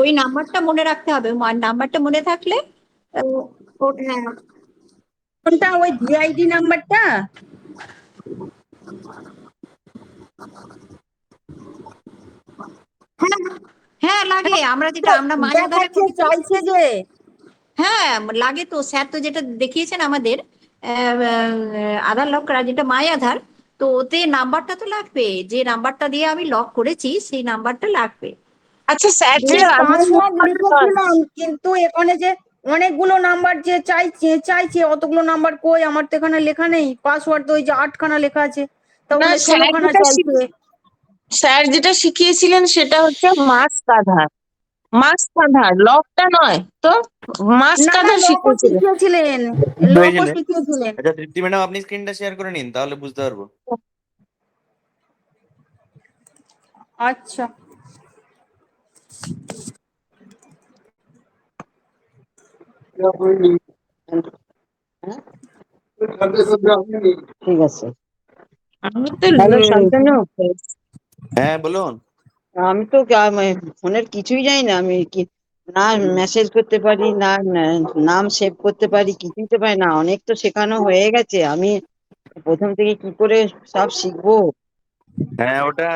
ওই নাম্বারটা মনে রাখতে হবে নাম্বারটা মনে থাকলে হ্যাঁ। কোনটা? ওই ভিআইডি নাম্বারটা? হ্যাঁ হ্যাঁ লাগে। আমরা যেটা আমরা মাঝে ধরে চাইছে যে। হ্যাঁ লাগে তো। স্যার তো যেটা দেখিয়েছেন আমাদের আধার লক করা যেটা মাই আধার তো ওতে নাম্বারটা তো লাগবে। যে নাম্বারটা দিয়ে আমি লক করেছি সেই নাম্বারটা লাগবে। আচ্ছা স্যার যে কিন্তু এখানে যে অনেকগুলো নাম্বার যে চাইছে চাইছে অতগুলো নাম্বার কই? আমার তো এখানে লেখা নেই। পাসওয়ার্ড তো ওই যে আটখানা লেখা আছে। তাহলে স্যার ষোলোখানা যেটা চাইছে। স্যার যেটা শিখিয়েছিলেন সেটা হচ্ছে মাস্ক আধার। মাস্ক আধার লকটা নয় তো না আধার শিখিয়েছিলেন। শিখিয়েছিলেন। আচ্ছা তৃপ্তি ম্যাডাম আপনি স্ক্রিনটা শেয়ার করে নিন তাহলে বুঝতে পারব। আচ্ছা। ঠিক আছে। আমি তো হ্যাঁ বলুন। আমি তো মানে ফোনের কিছুই জানি না। আমি কি না মেসেজ করতে পারি না না- নাম সেভ করতে পারি কিছুই তো পারি না। অনেক তো শেখানো হয়ে গেছে। আমি প্রথম থেকে কি করে সব শিখব? হ্যাঁ ওটা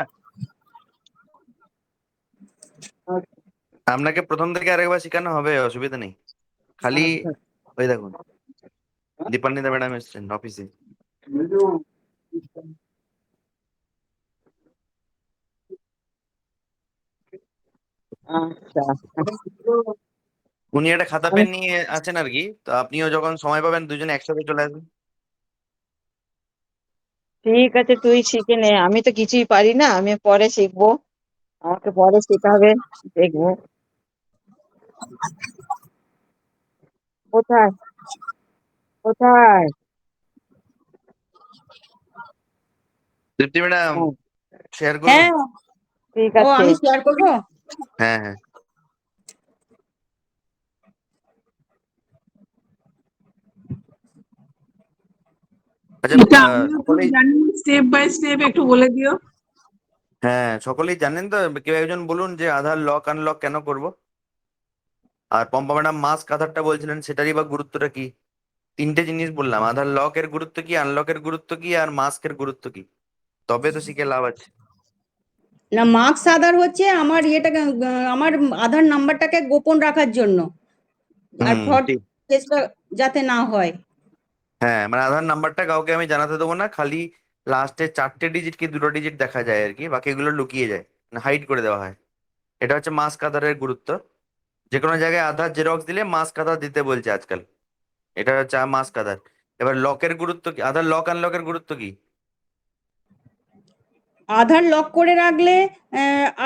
আপনাকে প্রথম থেকে আরেকবার শেখানো হবে অসুবিধা নেই। খালি আচ্ছা। ওই দেখুন দীপান্বিতা ম্যাডাম এসছেন অফিসে আচ্ছা। উনি একটা খাতা পেন নিয়ে আছেন আর কি তো আপনিও যখন সময় পাবেন দুজনে একসাথে চলে আসবেন। ঠিক আছে তুই শিখে নে। আমি তো কিছুই পারি না আমি পরে শিখব। আমাকে পরে শেখাবে দেখব কোথায় কোথায় তৃপ্তি ম্যাডাম হুম। শেয়ার করুন হ্যাঁ ঠিক ও আছে আমি শেয়ার করব হ্যাঁ হ্যাঁ আচ্ছা এটা আহ, আমিও তো সকলেই জানি স্টেপ বাই স্টেপ একটু বলে দিও হ্যাঁ সকলেই জানেন তো কেউ একজন বলুন যে আধার লক আনলক কেন করব? আর পম্পা ম্যাডাম মাস্ক আধারটা বলছিলেন সেটারই বা গুরুত্বটা কি? তিনটে জিনিস বললাম আধার লক এর গুরুত্ব কি আনলকের গুরুত্ব কি আর মাস্কের গুরুত্ব কি? তবে তো শিখে লাভ আছে। না মার্কস আধার হচ্ছে আমার ইয়েটাকে আমার আধার নাম্বারটাকে গোপন রাখার জন্য। আর ফ্রড যাতে না হয়। হ্যাঁ মানে আধার নাম্বারটা কাউকে আমি জানাতে দেবো না খালি লাস্টে চারটে ডিজিট কি দুটো ডিজিট দেখা যায় আর কি বাকিগুলো লুকিয়ে যায় হাইড করে দেওয়া হয়। এটা হচ্ছে মাস্ক আধারের গুরুত্ব। যে কোনো জায়গায় আধার জেরক্স দিলে মাস্ক আধার দিতে বলছে আজকাল। এটা হচ্ছে মাস্ক আধার। এবার লকের গুরুত্ব কি? আধার লক আনলকের গুরুত্ব কি? আধার লক করে রাখলে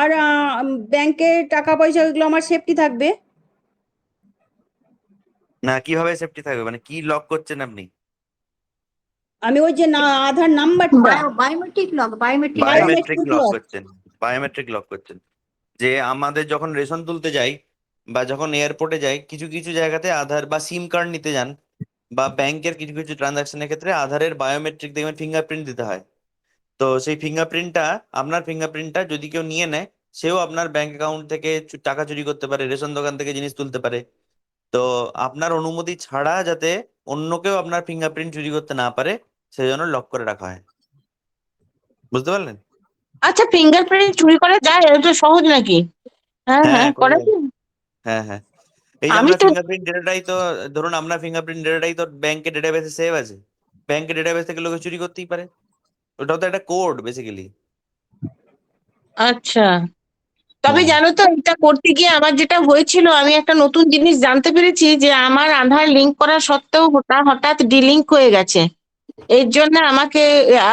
আর ব্যাংকে টাকা পয়সা এগুলো আমার সেফটি থাকবে? না কীভাবে সেফটি থাকবে? মানে কি লক করছেন আপনি? আমি ওই যে না আধার নাম্বারটা biometric lock biometric biometric lock করছেন বায়োমেট্রিক লক করছেন। যে আমাদের যখন রেশন তুলতে যাই বা যখন এয়ারপোর্টে যাই কিছু কিছু জায়গাতে আধার বা সিম কার্ড নিতে যান বা ব্যাংকের কিছু কিছু ট্রানজাকশনের ক্ষেত্রে আধারের বায়োমেট্রিক দেখবেন ফিঙ্গারপ্রিন্ট দিতে হয়। তো সেই ফিঙ্গারপ্রিন্টটা আপনার ফিঙ্গারপ্রিন্টটা যদি কেউ নিয়ে নেয় সেও আপনার ব্যাংক অ্যাকাউন্ট থেকে টাকা চুরি করতে পারে রেশন দোকান থেকে জিনিস তুলতে পারে। তো আপনার অনুমতি ছাড়া যাতে অন্য কেউ আপনার ফিঙ্গারপ্রিন্ট চুরি করতে না পারে সেই জন্য লক করে রাখা হয়। বুঝতে পারলেন? আচ্ছা ফিঙ্গারপ্রিন্ট চুরি করা যায়? এটা তো সহজ নাকি? হ্যাঁ হ্যাঁ, হ্যাঁ করা করা। হ্যাঁ হ্যাঁ। এই যে আমি তো- ফিঙ্গারপ্রিন্ট ডেটাটাই তো ধরুন আপনার ফিঙ্গারপ্রিন্ট ডেটাটাই তো ব্যাংকের ডেটাবেসে সেভ আছে। ব্যাংকের ডেটাবেস থেকে লোকে চুরি করতেই পারে। ওটাও তো একটা কোড বেসিক্যালি আচ্ছা। তবে জানো তো এটা করতে গিয়ে আমার যেটা হয়েছিল আমি একটা নতুন জিনিস জানতে পেরেছি যে আমার আধার লিংক করা সত্ত্বেও ওটা হঠাৎ ডিলিঙ্ক হয়ে গেছে। এর জন্য আমাকে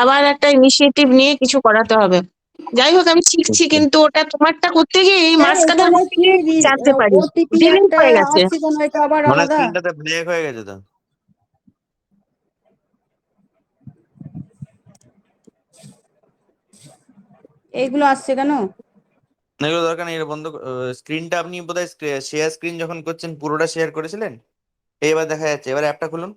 আবার একটা ইনিশিয়েটিভ নিয়ে কিছু করাতে হবে। যাই হোক আমি শিখছি। কিন্তু ওটা তোমারটা করতে গিয়ে এই করতে গিয়ে কি জানতে পারি। একটা হয়ে গেছে। মানে স্ক্রিনটাতে ব্ল্যাক হয়ে গেছে তো। এইগুলো আসছে কেন? এগুলো দরকার নেই এটা বন্ধ স্ক্রিনটা আপনি বোধহয় শেয়ার স্ক্রিন যখন করছেন পুরোটা শেয়ার করেছিলেন? এবার দেখা যাচ্ছে এবার অ্যাপটা খুলুন।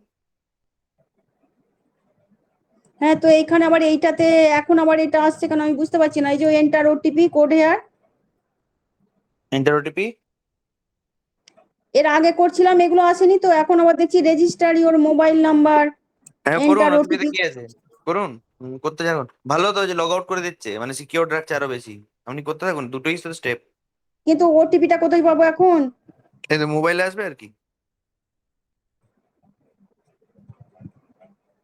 হ্যাঁ তো এইখানে আবার এইটাতে এখন আবার এটা আসছে কেন আমি বুঝতে পারছি না। এই যে enter OTP code here enter OTP এর আগে করছিলাম এগুলো আসেনি তো। এখন আবার দেখছি রেজিস্টার ইওর মোবাইল নাম্বার কি আছে? করুন করতে থাকুন। ভালো তো যে লগ আউট করে দিচ্ছে মানে সিকিউর রাখছে আরও বেশি। আপনি করতে থাকুন দুটোই তো স্টেপ কিন্তু ওটিপিটা কোথায় পাবো এখন? এই তো মোবাইলে আসবে আর কি।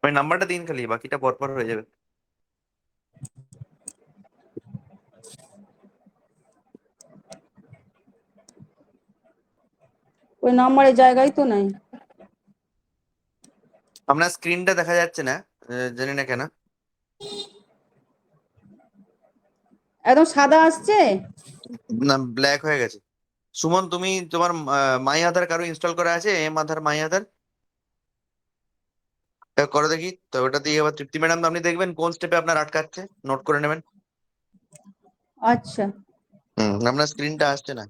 ওই নাম্বারটা দিন খালি বাকিটা পরপর হয়ে যাবে। ওই নাম্বারের জায়গায় তো নাই। আপনার স্ক্রিনটা দেখা যাচ্ছে না জানি না কেন। একদম সাদা আসছে? না ব্ল্যাক হয়ে গেছে। সুমন তুমি তোমার মাই আধার কারও ইনস্টল করা আছে? এম আধার মাই আধার করো দেখি। তো ওটা দিয়ে এবার তৃপ্তি ম্যাডাম আপনি দেখবেন কোন স্টেপে আপনার আটকাচ্ছে। নোট করে নেবেন। আচ্ছা। হুম আপনার স্ক্রিনটা আসছে না।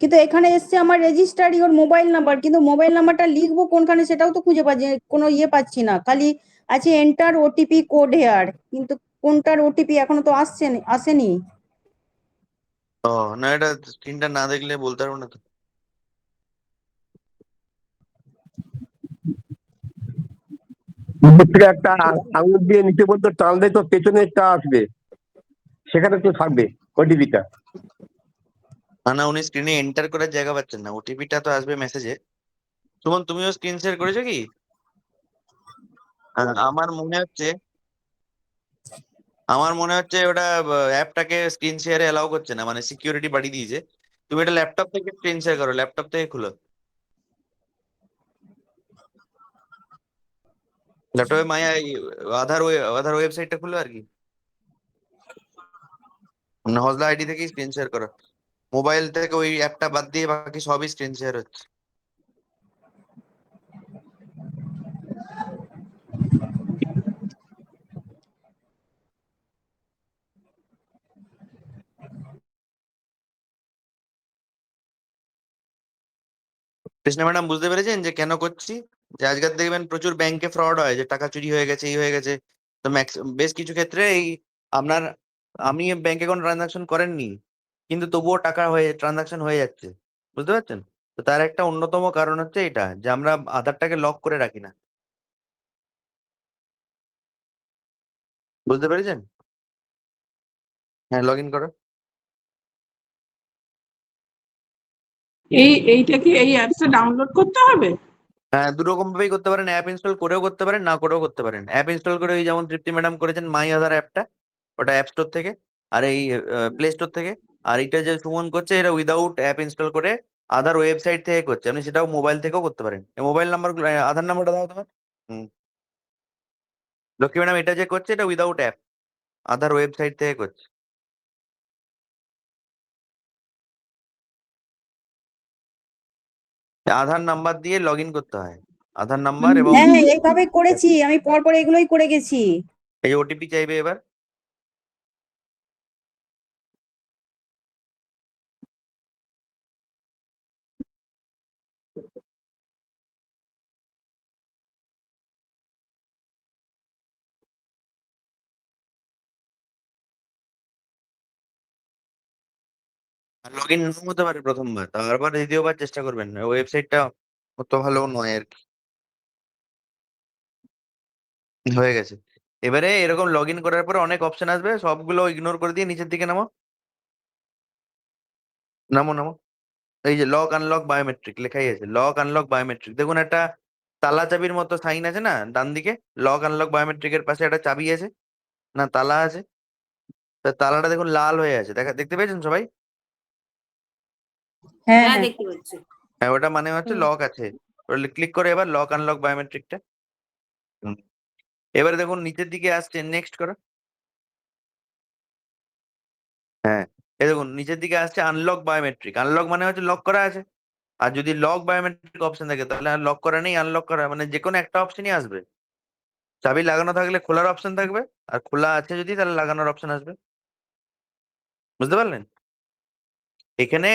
কিন্তু এখানে এসছে আমার রেজিস্টার ইওর মোবাইল নাম্বার কিন্তু মোবাইল নাম্বারটা লিখব কোনখানে সেটাও তো খুঁজে পাচ্ছি কোনো ইয়ে পাচ্ছি না। খালি আছে এন্টার ওটিপি কোড হেয়ার কিন্তু কোনটার ওটিপি এখনও তো আসছে আসেনি। ও না এটা স্ক্রিনটা না দেখলে বলতে পারব না তো। উপর থেকে একটা আঙুল দিয়ে নিচে পর্যন্ত টানলে তো পেছনে একটা আসবে। সেখানে তো থাকবে ওটিপিটা। না না উনি স্ক্রিনে এন্টার করার জায়গা পাচ্ছেন না। ওটিপিটা তো আসবে মেসেজে সুমন তুমিও স্ক্রিন শেয়ার করেছ কি? আমার মনে হচ্ছে আমার মনে হচ্ছে ওটা অ্যাপটাকে স্ক্রিন শেয়ারে অ্যালাউ করছে না। মানে সিকিউরিটি বাড়িয়ে দিয়েছে। তুমি এটা ল্যাপটপ থেকে স্ক্রিন শেয়ার করো ল্যাপটপ থেকে খুলো। ল্যাপটপে মায়া আধার আধার ওয়েবসাইটটা খুলো আর কি? হজলা আইডি থেকে স্ক্রিন শেয়ার করো। মোবাইল থেকে ওই অ্যাপটা বাদ দিয়ে বাকি সবই স্ক্রিন শেয়ার হচ্ছে। কৃষ্ণা ম্যাডাম, বুঝতে পেরেছেন যে কেন করছি? যে আজকাল দেখবেন প্রচুর ব্যাংকে ফ্রড হয়, যে টাকা চুরি হয়ে গেছে, এই হয়ে গেছে। তো ম্যাক্স বেশ কিছু ক্ষেত্রে এই আপনার, আপনি ব্যাংকে কোনো ট্রানজাকশন করেননি, কিন্তু তবুও টাকা হয়ে ট্রানজাকশন হয়ে যাচ্ছে। বুঝতে পারছেন? তো তার একটা অন্যতম কারণ হচ্ছে এটা, যে আমরা আধারটাকে লক করে রাখি না। বুঝতে পেরেছেন? হ্যাঁ লগ ইন করো। এই, এইটা কি এই অ্যাপসটা ডাউনলোড করতে হবে? হ্যাঁ দু রকম ভাবেই করতে পারেন অ্যাপ ইনস্টল করেও করতে পারেন, না করেও করতে পারেন। অ্যাপ ইনস্টল করে ওই যেমন তৃপ্তি ম্যাডাম করেছেন মাই আধার অ্যাপটা ওটা অ্যাপ স্টোর থেকে, আর এই প্লে স্টোর থেকে, আর এটা যে সুমন করছে, এটা উইদাউট অ্যাপ ইনস্টল করে আধার ওয়েবসাইট থেকে করছে, আপনি সেটাও মোবাইল থেকেও করতে পারেন। মোবাইল নাম্বার আধার নাম্বারটা দাও তোমার। হুম। লক্ষ্মী ম্যাডাম এটা যে করছে, এটা উইদাউট অ্যাপ আধার ওয়েবসাইট থেকে করছে। আধার নাম্বার দিয়ে লগ ইন করতে হয়। আধার নাম্বার এবং হ্যাঁ হ্যাঁ এইভাবে করেছি আমি পর পর এগুলোই করে গেছি। এই ওটিপি চাইবে এবার? লগ ইন নাও হতে পারে প্রথমবার। তারপর দ্বিতীয়বার চেষ্টা করবেন। ওয়েবসাইটটা অত ভালো নয় আর কি। হয়ে গেছে। এবারে এরকম লগ ইন করার পরে অনেক অপশন আসবে। সবগুলো ইগনোর করে দিয়ে নিচের দিকে নামো। নামো নামো। এই যে লক আনলক বায়োমেট্রিক লেখাই আছে। লক আনলক বায়োমেট্রিক দেখুন একটা তালা চাবির মতো সাইন আছে না, ডান দিকে? লক আনলক বায়োমেট্রিকের পাশে একটা চাবি আছে। না, তালা আছে। তালাটা দেখুন লাল হয়ে আছে। দেখা, দেখতে পেয়েছেন সবাই? হ্যাঁ হ্যাঁ হ্যাঁ। দেখতে পাচ্ছি। হ্যাঁ ওটা মানে হচ্ছে হুম। লক আছে। ক্লিক করে এবার লক আনলক বায়োমেট্রিকটা এবারে দেখুন নিচের দিকে আসছে নেক্সট করো। হ্যাঁ এই দেখুন নিচের দিকে আসছে আনলক বায়োমেট্রিক আনলক মানে হচ্ছে লক করা আছে। আর যদি লক বায়োমেট্রিক অপশন থাকে তাহলে আর লক করা নেই আনলক করা মানে যে কোনো একটা অপশনই আসবে। চাবি লাগানো থাকলে খোলার অপশন থাকবে। আর খোলা আছে যদি তাহলে লাগানোর অপশন আসবে। বুঝতে পারলেন? এখানে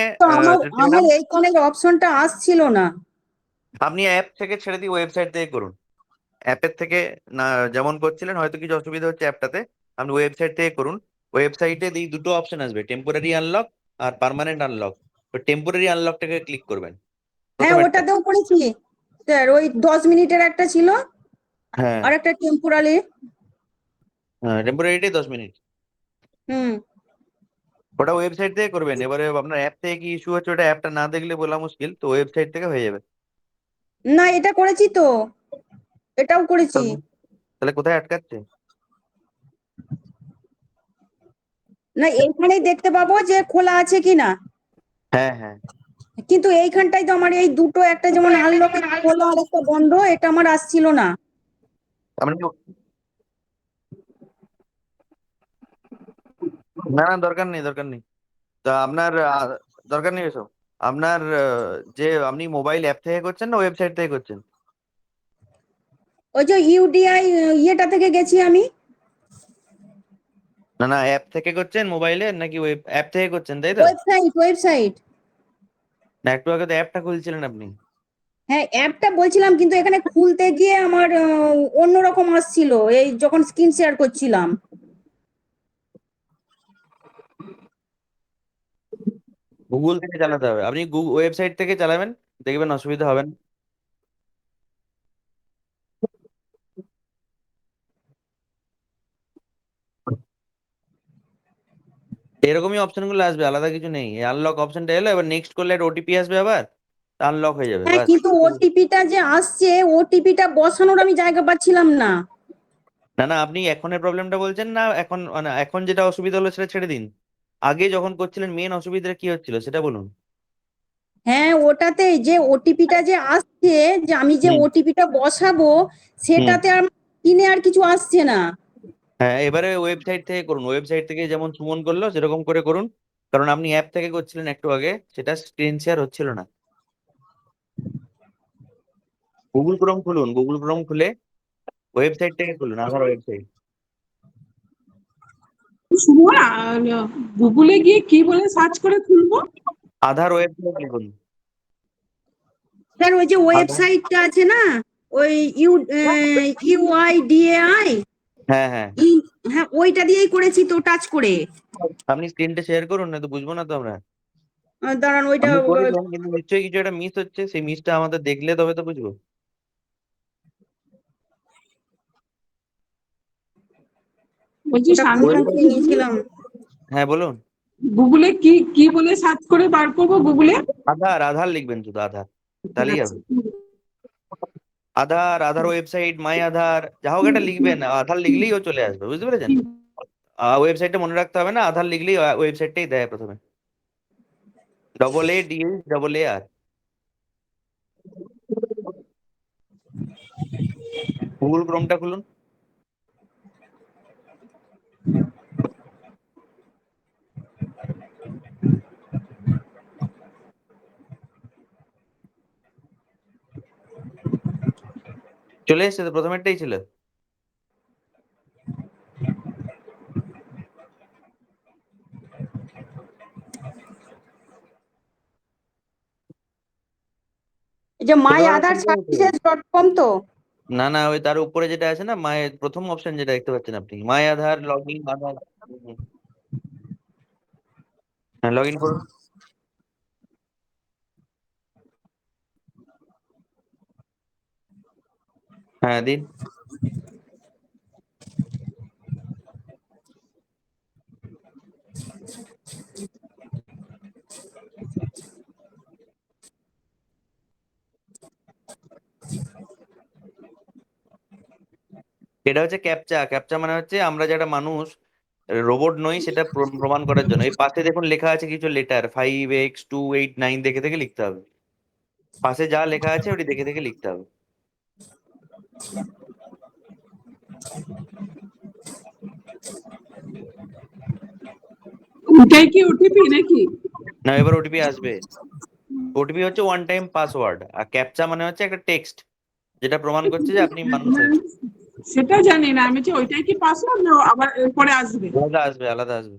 আমার এই অপশনটা আসছিল না। আপনি অ্যাপ থেকে ছেড়ে দিয়ে ওয়েবসাইট থেকে করুন। অ্যাপের থেকে না যেমন করছিলেন হয়তো কিছু অসুবিধা হচ্ছে অ্যাপটাতে আপনি ওয়েবসাইট থেকে করুন। ওয়েবসাইটে এই দুটো অপশন আসবে টেম্পোরারি আনলক আর পার্মানেন্ট আনলক টেম্পোরারি আনলকটাকে ক্লিক করবেন। হ্যাঁ। ওটাতেও করেছি। স্যার ওই দশ মিনিটের একটা ছিল। হ্যাঁ। আর একটা টেম্পোরালি হ্যাঁ টেম্পোরারিটাই দশ মিনিট। হুম। ওটা ওয়েবসাইট থেকে করবেন। এবারে আপনার অ্যাপ থেকে কি ইস্যু হচ্ছে ওটা অ্যাপটা না দেখলে বলা মুশকিল তো ওয়েবসাইট থেকে হয়ে যাবে। না এটা করেছি তো। এটাও করেছি। তাহলে কোথায় আটকাচ্ছে? না এইখানেই দেখতে পাবো যে খোলা আছে কিনা। হ্যাঁ হ্যাঁ। কিন্তু এইখানটাই তো আমার এই দুটো একটা যেমন আনলক খোলা আর একটা বন্ধ এটা আমার আসছিল না। না না দরকার নেই দরকার নেই। তা আপনার দরকার নেই এসব। আপনার যে আপনি মোবাইল অ্যাপ থেকে করছেন না ওয়েবসাইট থেকে করছেন? ওই যে ইউডিআই ইয়েটা থেকে গেছি আমি। না না অ্যাপ থেকে করছেন মোবাইলে নাকি ওয়েব অ্যাপ থেকে করছেন তাই তো? ওয়েবসাইট ওয়েবসাইট না একটু আগে তো অ্যাপটা খুলছিলেন আপনি। হ্যাঁ অ্যাপটা বলছিলাম কিন্তু এখানে খুলতে গিয়ে আমার অন্যরকম আসছিল। এই যখন স্ক্রিন শেয়ার করছিলাম। গুগল থেকে চালাতে হবে। আপনি ওয়েবসাইট থেকে চালাবেন দেখবেন অসুবিধা হবে না। এরকমই অপশনগুলো আসবে আলাদা কিছু নেই। আনলক অপশনটা এলো এবার নেক্সট করলে ওটিপি আসবে আবার আনলক হয়ে যাবে হ্যাঁ কিন্তু ওটিপিটা যে আসছে ওটিপিটা বসানোর আমি জায়গা পাচ্ছিলাম না। না না আপনি এখনের প্রবলেমটা বলছেন না এখন মানে এখন যেটা অসুবিধা হলো সেটা ছেড়ে দিন। আগে যখন করছিলেন মেন অসুবিধাটা কি হচ্ছিল সেটা বলুন। হ্যাঁ ওটাতে যে ওটিপিটা যে আসছে যে আমি যে ওটিপিটা বসাবো সেটাতে আর কিনে আর কিছু আসছে না। হ্যাঁ এবারে ওয়েবসাইট থেকে করুন ওয়েবসাইট থেকে যেমন সুমন করল সেরকম করে করুন। কারণ আপনি অ্যাপ থেকে করছিলেন একটু আগে সেটা স্ক্রিন শেয়ার হচ্ছিল না। গুগল ক্রোম খুলুন গুগল ক্রোম খুলে ওয়েবসাইট থেকে খুলুন আমার ওয়েবসাইট সুমন গুগলে গিয়ে কি বলে সার্চ করে খুলবো? আধার ওয়েবসাইট লিখুন স্যার ওই যে ওয়েবসাইটটা আছে না? ওই ইউ ইউআইডিএআই হ্যাঁ হ্যাঁ। হ্যাঁ ওইটা দিয়েই করেছি তো টাচ করে। আপনি স্ক্রিনটা শেয়ার করুন না তো বুঝব না তো আমরা। দাঁড়ান ওইটা কিন্তু নিশ্চয়ই কিছু একটা মিস হচ্ছে সেই মিসটা আমাদের দেখলে তবে তো বুঝব। বলছি শান্তি নিয়েছিলাম হ্যাঁ বলুন। গুগলে কি কি বলে সার্চ করে বার করব গুগলে? আধার আধার লিখবেন শুধু আধার। তাহলেই হবে। আধার আধার ওয়েবসাইট মাই আধার যা হোক একটা লিখবেন। আধার লিখলেই ও চলে আসবে বুঝতে পেরেছেন? ওয়েবসাইটটা মনে রাখতে হবে না আধার লিখলেই ওয়েবসাইটটাই দেয় প্রথমে। Double A D double A R Google ক্রোমটা খুলুন। চলে এসছে তো প্রথমেরটাই ছিল? যে মাই আধার সার্ভিসেস ডট কম তো? না না ওই তার উপরে যেটা আছে না মায়ের প্রথম অপশন যেটা দেখতে পাচ্ছেন আপনি মাই আধার লগ ইন আধার হ্যাঁ লগ ইন করুন। হ্যাঁ দিন। এটা হচ্ছে ক্যাপচা ক্যাপচা মানে হচ্ছে আমরা যারা মানুষ রোবট নই সেটা প্রমাণ করার জন্য। এই পাশে দেখুন লেখা আছে কিছু letter five X two eight nine দেখে দেখে লিখতে হবে। পাশে যা লেখা আছে ওটি দেখে দেখে লিখতে হবে। কি ওটিপি নাকি? না এবার ওটিপি আসবে। ওটিপি হচ্ছে ওয়ান টাইম পাসওয়ার্ড আর ক্যাপচা মানে হচ্ছে একটা টেক্সট যেটা প্রমাণ করছে যে আপনি মানুষ সেটা জানি না আমি যে ওইটাই কি পাসওয়ার্ড না আবার এরপরে আসবে? আলাদা আসবে আলাদা আসবে।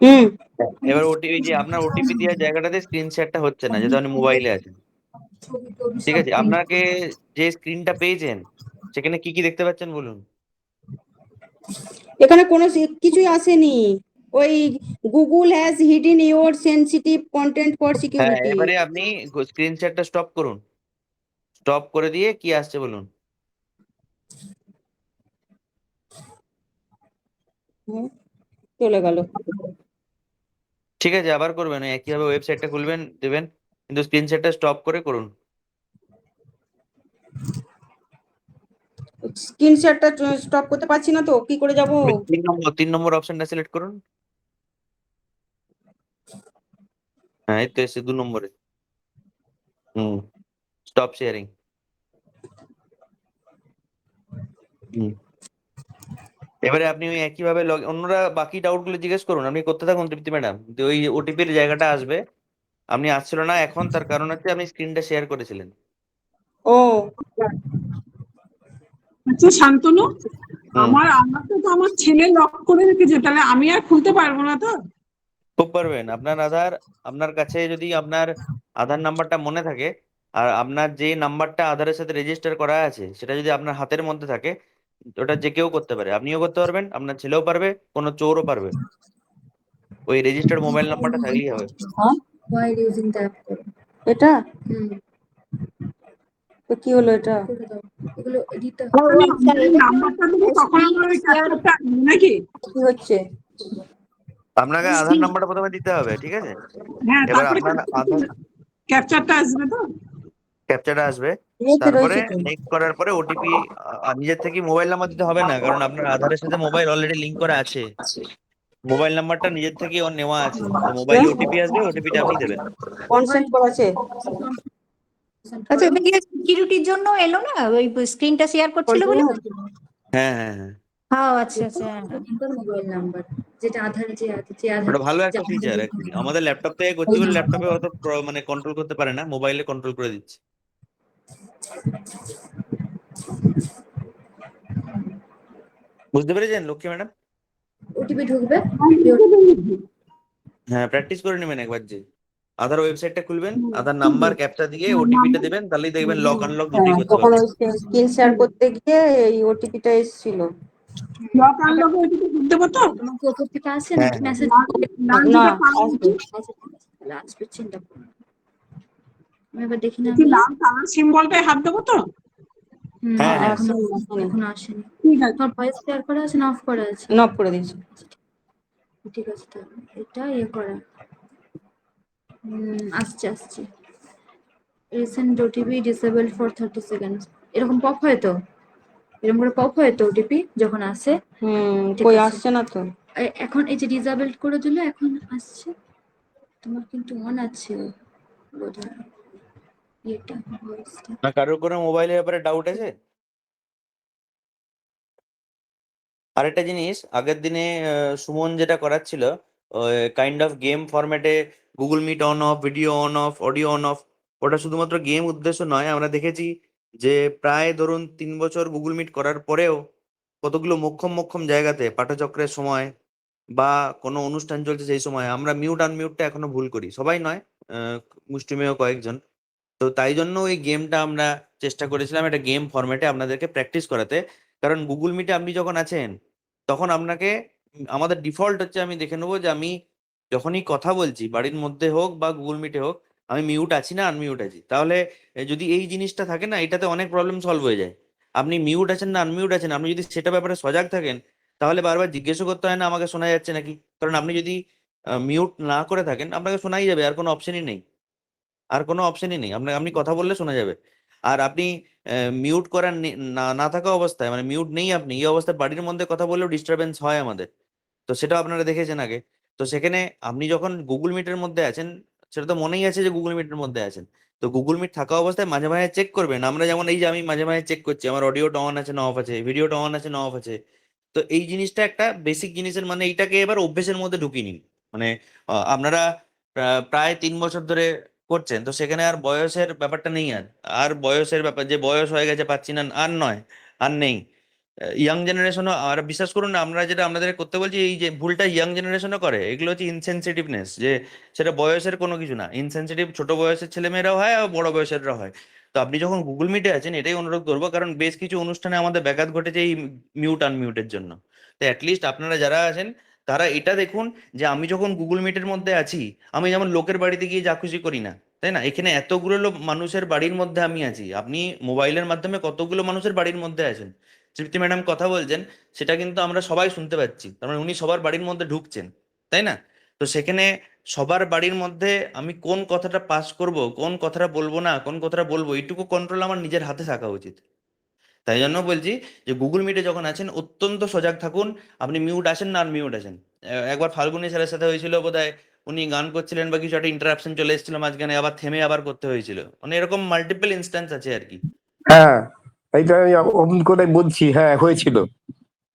হুম। এবার ওটিপি যে আপনার ওটিপি দেওয়ার জায়গাটাতে স্ক্রিন শেয়ারটা হচ্ছে না যেহেতু আপনি মোবাইলে আছেন। ঠিক আছে আপনাকে যে স্ক্রিনটা পেয়েছেন সেখানে কি কি দেখতে পাচ্ছেন বলুন? এখানে কোনো কিছুই আসেনি। ওই Google has hidden your sensitive content for security এবারে আপনি স্ক্রিন শেয়ারটা স্টপ করুন। স্টপ করে দিয়ে কি আসছে বলুন? চলে গেল। ঠিক আছে আবার করবেন একইভাবে ওয়েবসাইটটা খুলবেন দেবেন। কিন্তু স্ক্রিন শেয়ারটা স্টপ করে করুন। স্ক্রিন শেয়ারটা স্টপ করতে পারছি না তো কি করে যাব? তিন নম্বর তিন নম্বর অপশনটা সিলেক্ট করুন। হ্যাঁ এই তো এসে দু নম্বরে। Hmm stop sharing hmm. এবারে আপনি ওই একইভাবে লগ অন্যরা বাকি ডাউটগুলো জিজ্ঞেস করুন। আপনি করতে থাকুন তৃপ্তি ম্যাডাম ওই ওটিপির জায়গাটা আসবে। আপনি আসছিল না এখন তার কারণ হচ্ছে আপনি স্ক্রিনটা শেয়ার করেছিলেন। ও আচ্ছা শান্তনু। আমার আমাকে তো আমার ছেলে লক করে রেখেছে তাহলে আমি আর খুলতে পারব না তো? খুব পারবেন আপনার আধার আপনার কাছে যদি আপনার আধার নাম্বারটা মনে থাকে আর আপনার যে নাম্বারটা আধারের সাথে রেজিস্টার করা আছে সেটা যদি আপনার হাতের মধ্যে থাকে ওটা যে কেউ করতে পারে আপনিও করতে পারবেন আপনার ছেলেও পারবে কোনো চোরও পারবে। ওই রেজিস্টার্ড মোবাইল নাম্বারটা থাকলেই হবে। While using the app করো এটা? হুম। তো কি হলো এটা? এগুলো আসবে নাকি? কি হচ্ছে? আপনাকে আধার নাম্বারটা প্রথমে দিতে হবে ঠিক আছে? হ্যাঁ এবার তারপরে আপনার আধার ক্যাপচারটা আসবে তো? ক্যাপচারটা আসবে। তারপরে নেক্সট করার পরে ওটিপি নিজের থেকে মোবাইল নাম্বার দিতে হবে না কারণ আপনার আধারের সাথে মোবাইল অলরেডি লিংক করা আছে। মোবাইল নাম্বারটা নিজের থেকে ওর নেওয়া আছে। তো মোবাইলে ওটিপি আসবে ওটিপিটা আপনি দেবেন। কনসেন্ট করা আছে আচ্ছা এটা কি সিকিউরিটির জন্য এলো না? ওই স্ক্রিনটা শেয়ার করছিল বলে? হ্যাঁ হ্যাঁ হ্যাঁ। হ্যাঁ আচ্ছা আচ্ছা। মোবাইল নাম্বার যেটা আধার যে আছে যে আধার। ভালো একটা ফিচার আমাদের ল্যাপটপ থেকে করছি বলে ল্যাপটপে অত মানে কন্ট্রোল করতে পারে না মোবাইলে কন্ট্রোল করে দিচ্ছে। বুঝতে পেরেছেন লক্ষ্মী ম্যাডাম? ওটিপি ঢুকবে। হ্যাঁ প্র্যাকটিস করে নেবেন একবার যে। আধার ওয়েবসাইটটা খুলবেন আধার নাম্বার ক্যাপচা দিয়ে ওটিপিটা দেবেন তাহলেই দেখবেন লক আনলক দুটোই করতে তখন পারবেন ওই স্ক্রিন শেয়ার করতে গিয়ে এই ওটিপিটা এসেছিল। লক আনলক ওইদিকে দেবো তো? তোমাকে ওপর থেকে আসে নাকি মেসেজ না আসবে। চিন্তা করো আমি এবার দেখি না কি লাল কালার সিম্বলটায় হাত দেবো তো? হ্যাঁ, হ্যাঁ। এখনও আসেনি। এখনও আসেনি। ঠিক আছে। ভয়েস করা আছে না অফ করা আছে? নক করে দিয়েছি। ঠিক আছে তাহলে এটা ইয়ে করা। হুম আসছে আসছে। Recent OTP disable for thirty seconds এরকম পপ হয় তো? এরকম করে পপ হয় তো ওটিপি যখন আসে? হুম কই আসছে না তো? এখন এই যে ডিসেবল করে দিলে এখন আসছে। তোমার কিন্তু অন আছে বোধহয়। না, কারোর কোনো মোবাইলের ব্যাপারে ডাউট আছে? আরেকটা জিনিস, আগের দিনে সুমন যেটা করাচ্ছিল কাইন্ড অফ গেম ফরম্যাটে Google Meet on off video on off audio on off ওটা শুধুমাত্র গেম উদ্দেশ্য নয়, আমরা দেখেছি যে প্রায় ধরুন তিন বছর গুগল মিট করার পরেও কতগুলো মোক্ষম মোক্ষম জায়গাতে পাঠচক্রের সময় বা কোনো অনুষ্ঠান চলছে সেই সময় আমরা মিউট আনমিউটটা এখনও ভুল করি। সবাই নয় মুষ্টিমেয় কয়েকজন। তো তাই জন্য ওই গেমটা আমরা চেষ্টা করেছিলাম একটা গেম ফরম্যাটে আপনাদেরকে প্র্যাকটিস করাতে। কারণ গুগল মিটে আপনি যখন আছেন, তখন আপনাকে, আমাদের ডিফল্ট হচ্ছে আমি দেখে নেব যে আমি যখনই কথা বলছি, বাড়ির মধ্যে হোক বা গুগল মিটে হোক, আমি মিউট আছি না আনমিউট আছি। তাহলে যদি এই জিনিসটা থাকে না, এটাতে অনেক প্রবলেম সলভ হয়ে যায়। আপনি মিউট আছেন না আনমিউট আছেন, আপনি যদি সেটা ব্যাপারে সজাগ থাকেন, তাহলে বারবার জিজ্ঞেসও করতে হয় না, আমাকে শোনা যাচ্ছে নাকি? কারণ আপনি যদি মিউট না করে থাকেন, আপনাকে শোনাই যাবে, আর কোনো অপশনই নেই। আর কোনো অপশনই নেই। আপনার আপনি কথা বললে শোনা যাবে। আর আপনি মিউট করার নে- থাকা অবস্থায় মানে মিউট নেই আপনি, এই অবস্থায় বাড়ির মধ্যে কথা বললেও ডিস্টারবেন্স হয় আমাদের। তো সেটাও আপনারা দেখেছেন আগে। তো সেখানে আপনি যখন গুগল মিটের মধ্যে আছেন, সেটা তো মনেই আছে যে গুগল মিটের মধ্যে আছেন। তো গুগল মিট থাকা অবস্থায় মাঝে মাঝে চেক করবেন। আমরা যেমন এই যে আমি মাঝে মাঝে চেক করছি, আমার অডিওটা অন আছে না অফ আছে ভিডিওটা অন আছে না অফ আছে। তো এই জিনিসটা একটা বেসিক জিনিসের মানে এইটাকে এবার অভ্যেসের মধ্যে ঢুকিয়ে নিন। মানে আপনারা প্রায় তিন বছর ধরে করছেন, তো সেখানে আর বয়সের ব্যাপারটা নেই আর। আর বয়সের ব্যাপার, যে বয়স হয়ে গেছে পাচ্ছি না, আর নয়, আর নেই। ইয়াং জেনারেশনও আর বিশ্বাস করুন না, আমরা যেটা আপনাদের করতে বলছি, এই যে ভুলটা ইয়াং জেনারেশনও করে, এগুলো হচ্ছে ইনসেনসিটিভনেস যে সেটা বয়সের কোনো কিছু না। ইনসেনসিটিভ ছোট বয়সের ছেলেমেয়েরাও হয় আর বড় বয়সেরও হয়। তো আপনি যখন গুগল মিটে আছেন, এটাই অনুরোধ করব, কারণ বেশ কিছু অনুষ্ঠানে আমাদের ব্যাঘাত ঘটেছে এই মিউট আনমিউটের জন্য। তো অ্যাটলিস্ট আপনারা যারা আছেন তারা এটা দেখুন যে আমি যখন গুগল মিটের মধ্যে আছি, আমি যেমন লোকের বাড়িতে গিয়ে যা খুশি করি না, তাই না? এখানে এতগুলো মানুষের বাড়ির মধ্যে আমি আছি। আপনি মোবাইলের মাধ্যমে কতগুলো মানুষের বাড়ির মধ্যে আছেন? তৃপ্তি ম্যাডাম কথা বলছেন, সেটা কিন্তু আমরা সবাই শুনতে পাচ্ছি। তার মানে উনি সবার বাড়ির মধ্যে ঢুকছেন, তাই না? তো সেখানে সবার বাড়ির মধ্যে আমি কোন কথাটা পাস করব, কোন কথাটা বলব না, কোন কথাটা বলব, এইটুকু কন্ট্রোল আমার নিজের হাতে থাকা উচিত। তাই জন্য বলছি যে গুগল মিটে যখন আছেন অত্যন্ত সজাগ থাকুন। আপনি মিউট আছেন না আর মিউট আছেন একবার ফাল্গুনি স্যারের সাথে হয়েছিল বোধহয় উনি গান করছিলেন বা কিছু একটা ইন্টারাপশন চলে এসেছিল মাঝখানে আবার থেমে আবার করতে হয়েছিল। মানে এরকম মাল্টিপল ইনস্ট্যান্স আছে আর কি। হ্যাঁ এইটা আমি অমন করে বলছি হ্যাঁ হয়েছিল।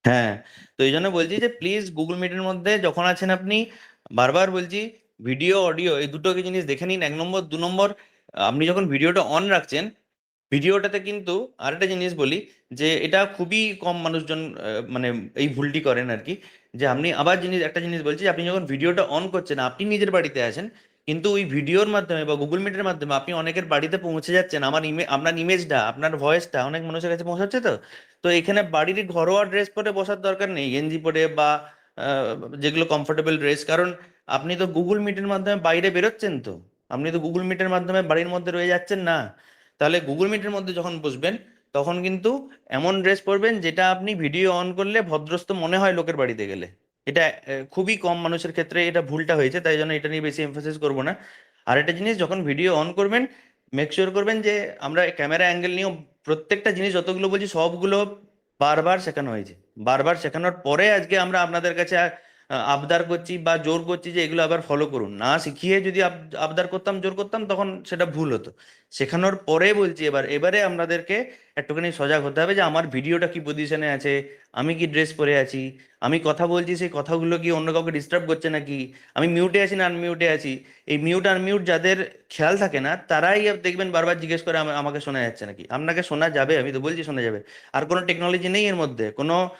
হ্যাঁ তো এই জন্য বলছি যে প্লিজ গুগল মিটের মধ্যে যখন আছেন আপনি বারবার বলছি ভিডিও অডিও এই দুটো কি জিনিস দেখে নিন। এক নম্বর দু নম্বর আপনি যখন ভিডিওটা অন রাখছেন ভিডিওটাতে কিন্তু আরেকটা জিনিস বলি যে এটা খুবই কম মানুষজন মানে এই ভুলটি করেন আর কি। যে আপনি আবার জিনিস, একটা জিনিস বলছি, আপনি যখন ভিডিওটা অন করছেন, আপনি নিজের বাড়িতে আছেন, কিন্তু ওই ভিডিওর মাধ্যমে বা গুগল মিটের মাধ্যমে আপনি অনেকের বাড়িতে পৌঁছে যাচ্ছেন। আমার ইমে, আপনার ইমেজটা আপনার ভয়েসটা অনেক মানুষের কাছে পৌঁছাচ্ছে তো। তো এখানে বাড়ির ঘরোয়া ড্রেস পরে বসার দরকার নেই। গেঞ্জি পরে বা যেগুলো কমফোর্টেবল ড্রেস কারণ আপনি তো গুগল মিটের মাধ্যমে বাইরে বেরোচ্ছেন তো। আপনি তো গুগল মিটের মাধ্যমে বাড়ির মধ্যে রয়ে যাচ্ছেন না। তাহলে গুগল মিটের মধ্যে যখন বসবেন, তখন কিন্তু এমন ড্রেস পরবেন যেটা আপনি ভিডিও অন করলে ভদ্রস্ত মনে হয় লোকের বাড়িতে গেলে। এটা খুবই কম মানুষের ক্ষেত্রে এটা ভুলটা হয়েছে, তাই জন্য এটা নিয়ে বেশি এমফাসিস করব না। আর একটা জিনিস, যখন ভিডিও অন করবেন মেক শিওর করবেন যে আমরা ক্যামেরা অ্যাঙ্গেল নিয়েও প্রত্যেকটা জিনিস যতগুলো বলছি, সবগুলো বারবার শেখানো হয়েছে। বারবার শেখানোর পরে আজকে আমরা আপনাদের কাছে আবদার করছি বা জোর করছি যে এগুলো আবার ফলো করুন। না শিখিয়ে যদি আব- আবদার করতাম, জোর করতাম, তখন সেটা ভুল হতো। শেখানোর পরে বলছি এবার, এবারে আপনাদেরকে একটুখানি সজাগ হতে হবে যে আমার ভিডিওটা কি পজিশনে আছে, আমি কি ড্রেস পরে আছি, আমি কথা বলছি, সেই কথাগুলো কি অন্য কাউকে ডিস্টার্ব করছে নাকি, আমি মিউটে আছি না আনমিউটে আছি, এই মিউট আনমিউট যাদের খেয়াল থাকে না, তারাই দেখবেন বারবার জিজ্ঞেস করে আমা- আমাকে শোনা যাচ্ছে নাকি। আপনাকে শোনা যাবে, আমি তো বলছি শোনা যাবে। আর কোনো টেকনোলজি নেই এর মধ্যে, কোনো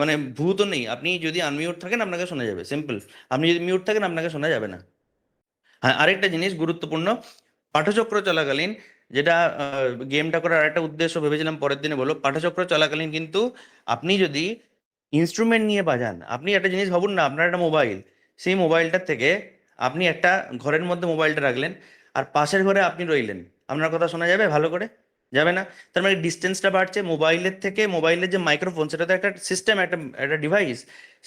মানে ভূত নেই। আপনি যদি আনমিউট থাকেন, আপনাকে শোনা যাবে। সিম্পল আপনি যদি মিউট থাকেন, আপনাকে শোনা যাবে না। হ্যাঁ আরেকটা জিনিস গুরুত্বপূর্ণ, পাঠচক্র চলাকালীন যেটা গেমটা করার আরেকটা উদ্দেশ্য ভেবেছিলাম পরের দিনে বলো পাঠচক্র চলাকালীন কিন্তু আপনি যদি ইনস্ট্রুমেন্ট নিয়ে বাজান, আপনি একটা জিনিস ভাবুন না, আপনার একটা মোবাইল সেই মোবাইলটার থেকে আপনি একটা ঘরের মধ্যে মোবাইলটা রাখলেন, আর পাশের ঘরে আপনি রইলেন। আপনার কথা শোনা যাবে ভালো করে? যাবে না। তার মানে ডিস্টেন্সটা বাড়ছে। মোবাইলের থেকে মোবাইলের যে মাইক্রোফোন সেটা তো একটা সিস্টেম একটা একটা ডিভাইস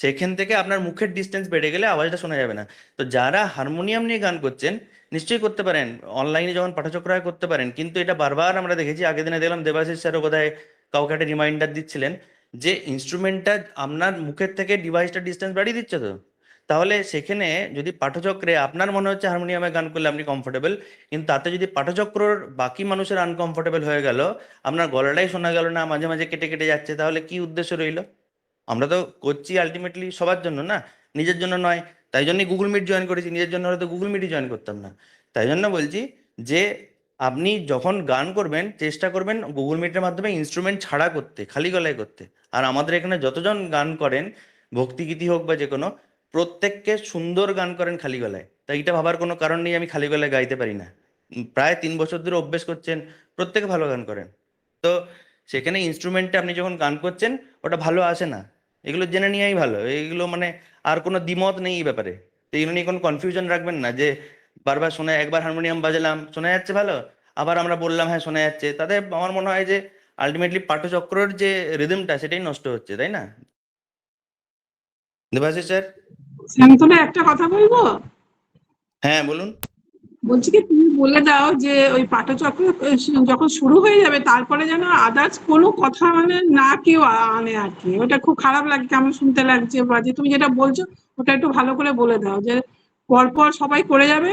সেখান থেকে আপনার মুখের ডিস্টেন্স বেড়ে গেলে আওয়াজটা শোনা যাবে না। তো যারা হারমোনিয়াম নিয়ে গান করছেন, নিশ্চয়ই করতে পারেন। অনলাইনে যখন পাঠচক্র হয় করতে পারেন, কিন্তু এটা বারবার আমরা দেখেছি, আগের দিনে দেখলাম দেবাশিস স্যারও বোধহয় কাউকে একটা রিমাইন্ডার দিচ্ছিলেন যে ইনস্ট্রুমেন্টটা আপনার মুখের থেকে ডিভাইসটা ডিস্টেন্স বাড়িয়ে দিচ্ছে তো। তাহলে সেখানে যদি পাঠচক্রে আপনার মনে হচ্ছে হারমোনিয়ামে গান করলে আপনি কমফোর্টেবল কিন্তু তাতে যদি পাঠচক্রর বাকি মানুষের আনকমফোর্টেবল হয়ে গেল, আপনার গলাটাই শোনা গেল না, মাঝে মাঝে কেটে কেটে যাচ্ছে, তাহলে কি উদ্দেশ্য রইল? আমরা তো করছি আলটিমেটলি সবার জন্য না, নিজের জন্য নয়, তাই জন্যই গুগল মিট জয়েন করেছি, নিজের জন্য হয়তো গুগল মিটই জয়েন করতাম না। তাই জন্য বলছি যে, আপনি যখন গান করবেন, চেষ্টা করবেন গুগল মিটের মাধ্যমে ইনস্ট্রুমেন্ট ছাড়া করতে, খালি গলায় করতে। আর আমাদের এখানে যতজন গান করেন, ভক্তিগীতি হোক বা যে কোনো প্রত্যেককে সুন্দর গান করেন খালি গলায়। তাই এটা ভাবার কোনো কারণ নেই, আমি খালি গলায় গাইতে পারি না। প্রায় তিন বছর ধরে অভ্যেস করছেন, প্রত্যেকে ভালো গান করেন। তো সেখানে ইনস্ট্রুমেন্টে আপনি যখন গান করছেন, ওটা ভালো আসে না। এগুলো জেনে নেওয়াই ভালো। এইগুলো মানে আর কোনো দ্বিমত নেই এই ব্যাপারে। তো এগুলো নিয়ে কোনো কনফিউশন রাখবেন না যে বারবার শোনা, একবার হারমোনিয়াম বাজালাম, শোনা যাচ্ছে ভালো। আবার আমরা বললাম হ্যাঁ শোনা যাচ্ছে। তাতে আমার মনে হয় যে আলটিমেটলি পাঠচক্রর যে রিদমটা সেটাই নষ্ট হচ্ছে, তাই না? দেবাশিস স্যার শান্তনা একটা কথা বলব? হ্যাঁ বলুন। বলছি কি তুমি বলে দাও যে ওই পাঠচক্র যখন শুরু হয়ে যাবে তারপরে যেন আদার্স কোনো কথা মানে না কেউ আনে আর কি। ওটা খুব খারাপ লাগে কেমন শুনতে লাগছে বা যে তুমি যেটা বলছো ওটা একটু ভালো করে বলে দাও যে পরপর সবাই করে যাবে।